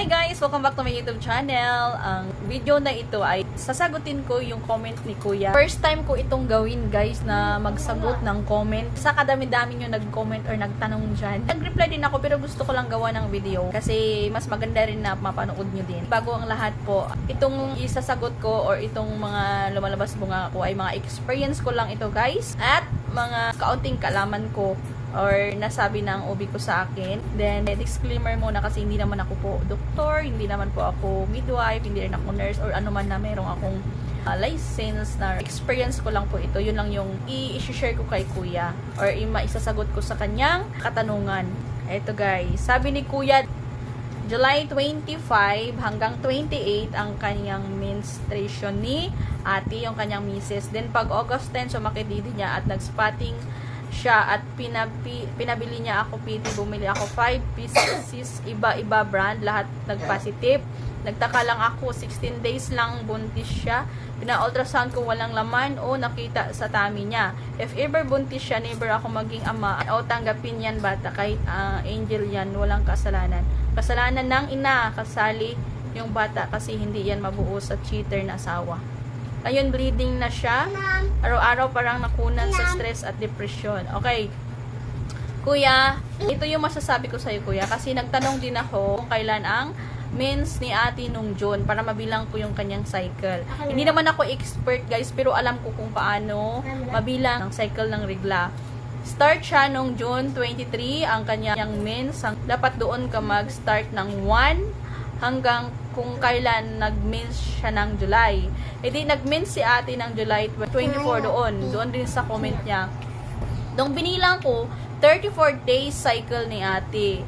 Hi guys! Welcome back to my YouTube channel. Ang video na ito ay sasagutin ko yung comment ni Kuya. First time ko itong gawin guys na magsagot ng comment. Sa kadami-dami nyo nag-comment or nagtanong dyan. Nag-reply din ako pero gusto ko lang gawa ng video kasi mas maganda rin na mapanood nyo din. Bago ang lahat po, itong isasagot ko or itong mga lumalabas bunga ko ay mga experience ko lang ito guys. At mga kaunting kalaman ko or nasabi ng OB ko sa akin. Then, disclaimer muna kasi hindi naman ako po doktor, hindi naman po ako midwife, hindi rin ako nurse or ano man na merong akong uh, license na experience ko lang po ito. Yun lang yung i-share ko kay kuya or ima isasagot ko sa kanyang katanungan. Eto guys, sabi ni kuya, July 25 hanggang 28 ang kanyang menstruation ni ate, yung kanyang misis. Then pag August 10, sumakit dito niya at nag-spotting siya at pinapi, pinabili niya ako PT, bumili ako 5 pieces, iba-iba brand, lahat nag-positive. Nagtaka lang ako, 16 days lang buntis siya. Pina-ultrasound ko walang laman o nakita sa tummy niya. If ever buntis siya, never ako maging ama o tanggapin yan bata kahit ah, angel yan, walang kasalanan. Kasalanan ng ina, kasali yung bata kasi hindi yan mabuo sa cheater na asawa. Ayun, bleeding na siya. Araw-araw parang nakunan sa stress at depression. Okay. Kuya, ito yung masasabi ko sa'yo, kuya. Kasi nagtanong din ako kung kailan ang mens ni ate nung June para mabilang ko yung kanyang cycle. Hindi naman ako expert, guys, pero alam ko kung paano mabilang ang cycle ng regla. Start siya nung June 23, ang kanyang mens. Dapat doon ka mag-start ng 1 hanggang kung kailan nag-mens siya ng July. E di nag-mens si ate ng July 24 doon. Doon din sa comment niya. Nung binilang ko, 34 days cycle ni ate.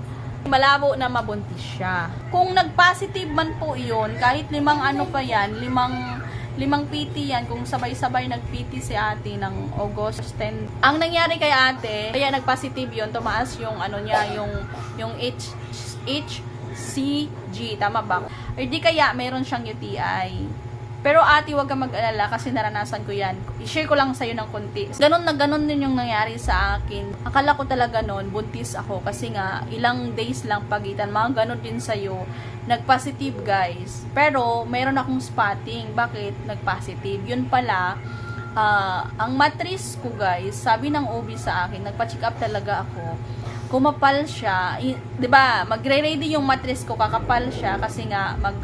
Malabo na mabuntis siya. Kung nag-positive man po iyon, kahit limang ano pa yan, limang limang PT yan, kung sabay-sabay nag-PT si ate ng August 10. Ang nangyari kay ate, kaya nag-positive yon tumaas yung ano niya, yung, yung H, HCG, tama ba? Or di kaya meron siyang UTI. Pero ate, wag kang mag-alala kasi naranasan ko yan. I-share ko lang sa'yo ng konti. Ganon na ganon din yung nangyari sa akin. Akala ko talaga noon, buntis ako kasi nga ilang days lang pagitan. Mga ganon din sa'yo. Nag-positive guys. Pero meron akong spotting. Bakit nag-positive? Yun pala, ah, ang matris ko guys, sabi ng OB sa akin, nagpa-check up talaga ako. Kumapal siya. 'Di ba? Magre-ready yung matris ko, kakapal siya kasi nga mag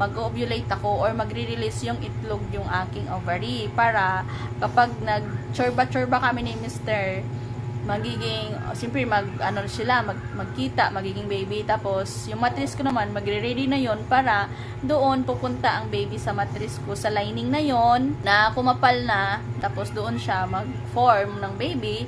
mag-ovulate ako or magre-release yung itlog yung aking ovary para kapag nag-chorba-chorba kami ni Mr. magiging, oh, siyempre mag, ano sila, mag, magkita, magiging baby. Tapos, yung matris ko naman, magre-ready na yon para doon pupunta ang baby sa matris ko sa lining na yon na kumapal na. Tapos, doon siya mag-form ng baby.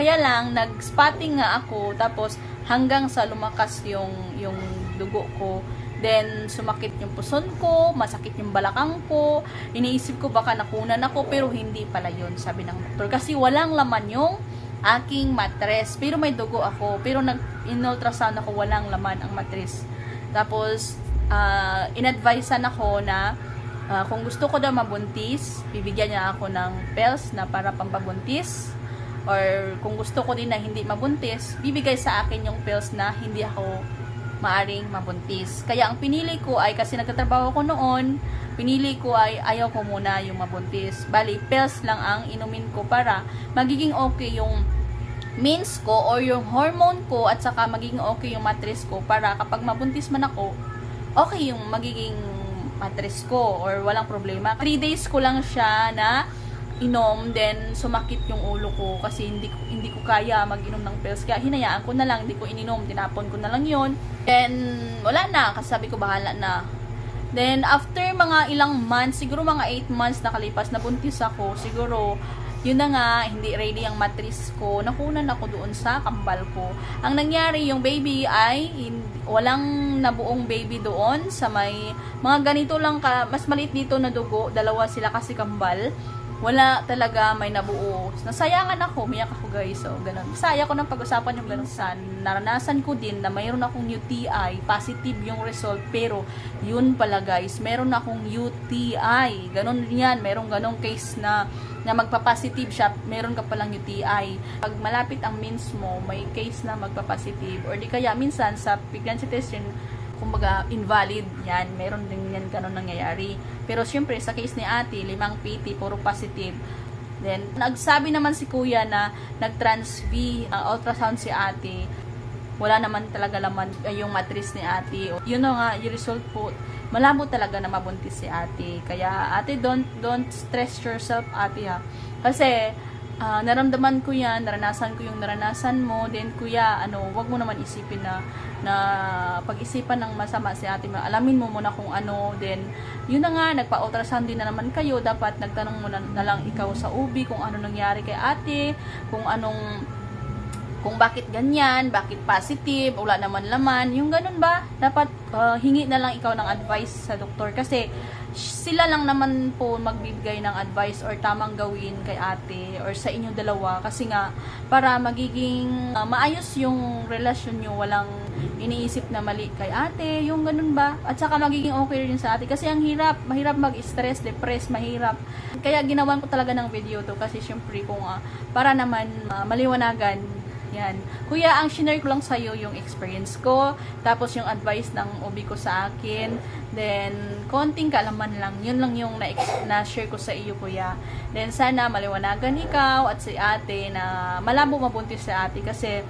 Kaya lang, nag-spotting nga ako. Tapos, hanggang sa lumakas yung, yung dugo ko. Then, sumakit yung puson ko, masakit yung balakang ko. Iniisip ko baka nakunan ako, pero hindi pala yun, sabi ng doktor. Kasi walang laman yung aking matres. Pero may dugo ako. Pero nag-in-ultrasound ako, walang laman ang matres. Tapos, uh, in-advisean ako na ah, kung gusto ko daw mabuntis, bibigyan niya ako ng pills na para pampabuntis. Or kung gusto ko din na hindi mabuntis, bibigay sa akin yung pills na hindi ako maaring mabuntis. Kaya ang pinili ko ay kasi nagtatrabaho ko noon, pinili ko ay ayaw ko muna yung mabuntis. Bali, pills lang ang inumin ko para magiging okay yung means ko or yung hormone ko at saka magiging okay yung matris ko para kapag mabuntis man ako, okay yung magiging matris ko or walang problema. 3 days ko lang siya na inom then sumakit yung ulo ko kasi hindi ko hindi ko kaya mag-inom ng pills kaya hinayaan ko na lang hindi ko ininom tinapon ko na lang yon then wala na kasi sabi ko bahala na then after mga ilang months siguro mga 8 months nakalipas na buntis ako siguro yun na nga, hindi ready ang matris ko. Nakunan ako doon sa kambal ko. Ang nangyari, yung baby ay walang nabuong baby doon sa may mga ganito lang ka, mas maliit dito na dugo. Dalawa sila kasi kambal wala talaga may nabuo. Nasayangan ako, miyak ako guys. So, ganun. Saya ko ng pag-usapan yung ganun. San, naranasan ko din na mayroon akong UTI, positive yung result, pero yun pala guys, meron akong UTI. Ganun yan, merong ganong case na na magpa-positive siya, meron ka palang UTI. Pag malapit ang means mo, may case na magpa-positive. Or di kaya minsan sa pregnancy test yun, kumbaga invalid. Yan meron din yan ganun nangyayari. Pero syempre sa case ni ate limang PT puro positive. Then nagsabi naman si kuya na nag-trans V uh, ultrasound si ate. Wala naman talaga laman uh, yung matris ni ate. Yun na nga yung result po. Malabo talaga na mabuntis si ate. Kaya ate don't don't stress yourself ate ha. Kasi ah, naramdaman ko yan, naranasan ko yung naranasan mo, then kuya, ano, wag mo naman isipin na, na pag-isipan ng masama si ate mo. Alamin mo muna kung ano, then, yun na nga, nagpa-ultrasound din na naman kayo, dapat nagtanong mo na, na lang ikaw sa ubi kung ano nangyari kay ate, kung anong, kung bakit ganyan, bakit positive, wala naman laman, yung ganun ba? Dapat ah, hingi na lang ikaw ng advice sa doktor kasi sila lang naman po magbibigay ng advice or tamang gawin kay ate or sa inyo dalawa kasi nga para magiging ah, maayos yung relasyon nyo, walang iniisip na mali kay ate, yung ganun ba? At saka magiging okay rin sa ate kasi ang hirap, mahirap mag-stress, depress, mahirap. Kaya ginawan ko talaga ng video to kasi syempre kung ah, para naman ah, maliwanagan yan. Kuya, ang shinare ko lang sa'yo yung experience ko, tapos yung advice ng ubi ko sa akin, then, konting kaalaman lang. Yun lang yung na- na-share ko sa iyo, kuya. Then, sana maliwanagan ikaw at si ate na malabo mabuntis sa ate kasi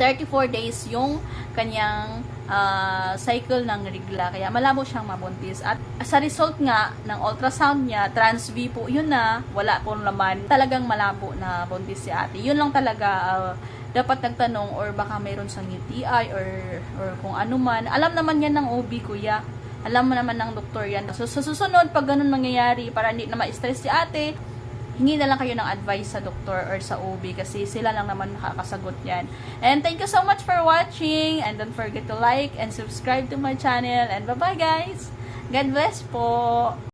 34 days yung kanyang ah, cycle ng regla. Kaya malabo siyang mabuntis. At sa result nga ng ultrasound niya, trans V po, yun na, wala pong laman. Talagang malabo na buntis si ate. Yun lang talaga ah, dapat nagtanong or baka mayroon siyang UTI or, or kung ano man. Alam naman yan ng OB, kuya. Alam mo naman ng doktor yan. So, sa susunod, pag ganun mangyayari, para hindi na ma-stress si ate, hingi na lang kayo ng advice sa doktor or sa OB kasi sila lang naman makakasagot yan. And thank you so much for watching and don't forget to like and subscribe to my channel and bye-bye guys! God bless po!